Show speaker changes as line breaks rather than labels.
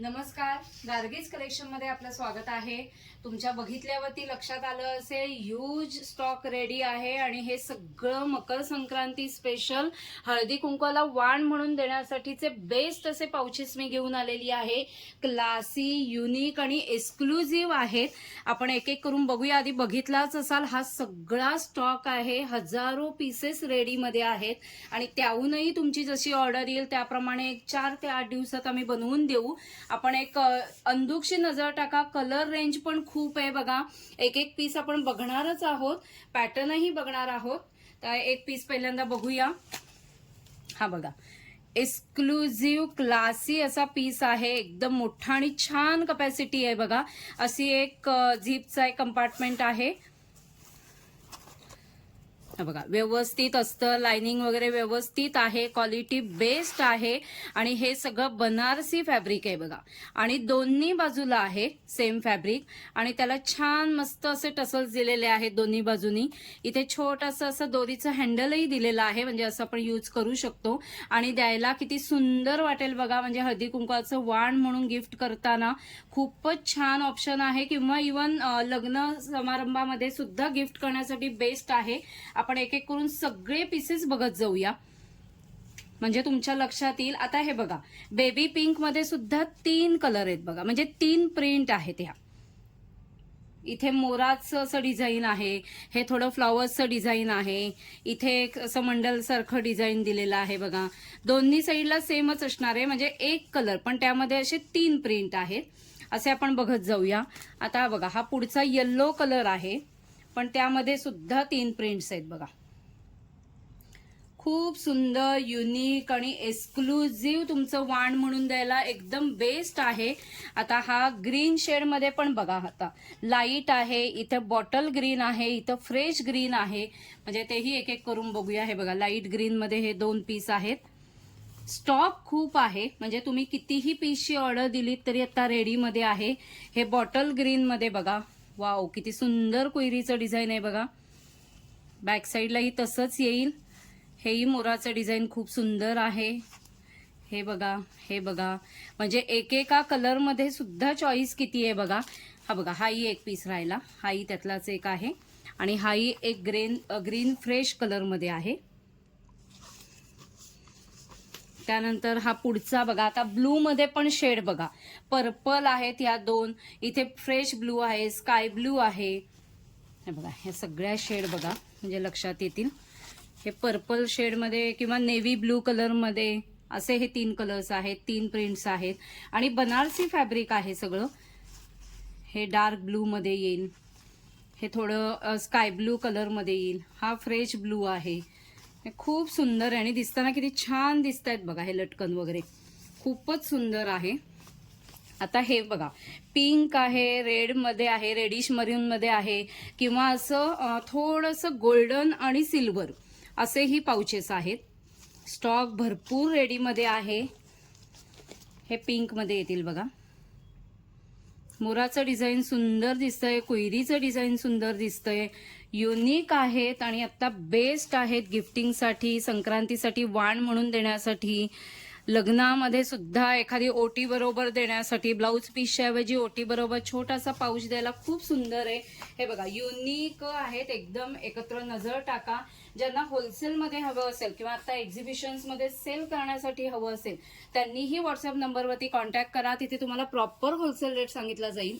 नमस्कार. गार्गीज कलेक्शनमध्ये आपलं स्वागत आहे. तुमच्या बघितल्यावरती लक्षात आलं असेल ह्यूज स्टॉक रेडी आहे आणि हे सगळं मकर संक्रांती स्पेशल हळदी कुंकवाला वाण म्हणून देण्यासाठीचे बेस्ट असे पाउचेस मी घेऊन आलेली आहे. क्लासी युनिक आणि एक्सक्लुझिव्ह आहेत. आपण एक एक करून बघूया. आधी बघितलाच असाल हा सगळा स्टॉक आहे. हजारो पीसेस रेडीमध्ये आहेत. आणि त्याहूनही तुमची जशी ऑर्डर येईल त्याप्रमाणे एक चार ते आठ दिवसात आम्ही बनवून देऊ. आपण एक अंधुकशी नजर टाका. कलर रेंज पण खूप आहे बघा. एक एक पीस आपण बघणारच आहोत. पॅटर्नही बघणार आहोत. तर एक पीस पहिल्यांदा बघूया. हा बघा. एक्सक्लुझिव्ह क्लासी असा पीस आहे. एकदम मोठा आणि छान कपॅसिटी आहे बघा. अशी एक झिपचा एक कंपार्टमेंट आहे. बघा. व्यवस्थित असतं लाइनिंग वगैरे व्यवस्थित आहे क्वालिटी बेस्ट आहे आणि हे सगळं बनारसी फॅब्रिक आहे बघा. आणि दोन्ही बाजूला आहे सेम फॅब्रिक आणि त्याला छान मस्त असे टसल्स दिलेले आहेत दोन्ही बाजूनी. इथे छोटंसं असं दोरीचं हँडलही दिलेलं आहे म्हणजे असं आपण यूज करू शकतो. आणि द्यायला किती सुंदर वाटेल बघा म्हणजे हळदी कुंकवाचं वाण म्हणून गिफ्ट करताना खूपच छान ऑप्शन आहे किंवा इवन लग्न समारंभामध्ये सुद्धा गिफ्ट करण्यासाठी बेस्ट आहे. आपण आपण एक एक करून सगळे पीसेस बघत जाऊया. म्हणजे तुमच्या लक्षात येईल. आता हे बघा. बेबी पिंकमध्ये सुद्धा तीन कलर आहेत बघा. म्हणजे तीन प्रिंट आहेत ह्या. इथे मोराचं असं डिझाईन आहे. हे थोडं फ्लॉवर्सचं डिझाईन आहे. इथे एक असं मंडलसारखं डिझाईन दिलेलं आहे बघा. दोन्ही साईडला सेमच असणार आहे. म्हणजे एक कलर पण त्यामध्ये असे तीन प्रिंट आहेत. असे आपण बघत जाऊया. आता बघा हा पुढचा येल्लो कलर आहे. पण त्यामध्ये सुद्धा तीन प्रिंट्स आहेत बघा. खूप सुंदर युनिक आणि एक्सक्लुझिव्ह तुमचं वाण म्हणून द्यायला एकदम बेस्ट आहे. आता हा ग्रीन शेडमध्ये पण बघा आता. लाइट आहे इथं बॉटल ग्रीन आहे इथं फ्रेश ग्रीन आहे. म्हणजे तेही एक एक करून बघूया हे बघा. लाइट ग्रीनमध्ये हे दोन पीस आहेत. स्टॉक खूप आहे. म्हणजे तुम्ही कितीही पीसची ऑर्डर दिलीत तरी आता रेडीमध्ये आहे. हे बॉटल ग्रीनमध्ये बघा. वाव किती सुंदर कोयरीचं डिझाईन आहे बघा. बॅक साईडलाही तसंच येईल. हेही मोराचं डिझाईन खूप सुंदर आहे. हे बघा हे बघा. म्हणजे एकेका कलरमध्ये सुद्धा चॉईस किती आहे बघा. हा बघा हाही एक पीस राहिला. हाही त्यातलाच एक आहे. आणि हाही एक ग्रेन ग्रीन फ्रेश कलरमध्ये आहे. त्यानंतर हा पुढचा बघा. आता ब्लू मध्ये पण शेड बघा. पर्पल आहेत या दोन. इथे फ्रेश ब्लू आहे स्काय ब्लू आहे. हे बघा ह्या सगळ्या शेड बघा. म्हणजे लक्षात येतील. हे पर्पल शेडमध्ये किंवा नेव्ही ब्लू कलरमध्ये असे हे तीन कलर्स आहेत तीन प्रिंट्स आहेत. आणि बनारसी फॅब्रिक आहे सगळं. हे डार्क ब्लूमध्ये येईल. हे थोडं स्काय ब्लू कलरमध्ये येईल. हा फ्रेश ब्लू आहे. खूप सुंदर आहे आणि दिसताना किती छान दिसत आहेत बघा हे लटकन वगैरे. खूपच सुंदर आहे. आता हे बघा पिंक आहे रेडमध्ये आहे रेडिश मरीनमध्ये आहे किंवा असं थोडंसं गोल्डन आणि सिल्वर असेही पाउचेस आहेत. स्टॉक भरपूर रेडीमध्ये आहे. हे पिंकमध्ये येतील बघा. मोराचं डिझाईन सुंदर दिसतंय कोयरीचं डिझाईन सुंदर दिसतंय. युनिक आहेत आणि आता बेस्ट आहेत गिफ्टिंगसाठी संक्रांतीसाठी वाण म्हणून देण्यासाठी. लग्नामध्ये सुद्धा एखादी ओटी बरोबर देण्यासाठी ब्लाऊज पीसच्या ऐवजी ओटी बरोबर छोटासा पाऊच द्यायला खूप सुंदर आहे. हे बघा युनिक आहेत एकदम एकत्र नजर टाका. ज्यांना होलसेलमध्ये हवं असेल किंवा आता एक्झिबिशन्समध्ये सेल करण्यासाठी हवं असेल त्यांनीही व्हॉट्सअप नंबरवरती कॉन्टॅक्ट करा. तिथे तुम्हाला प्रॉपर होलसेल रेट सांगितला जाईल.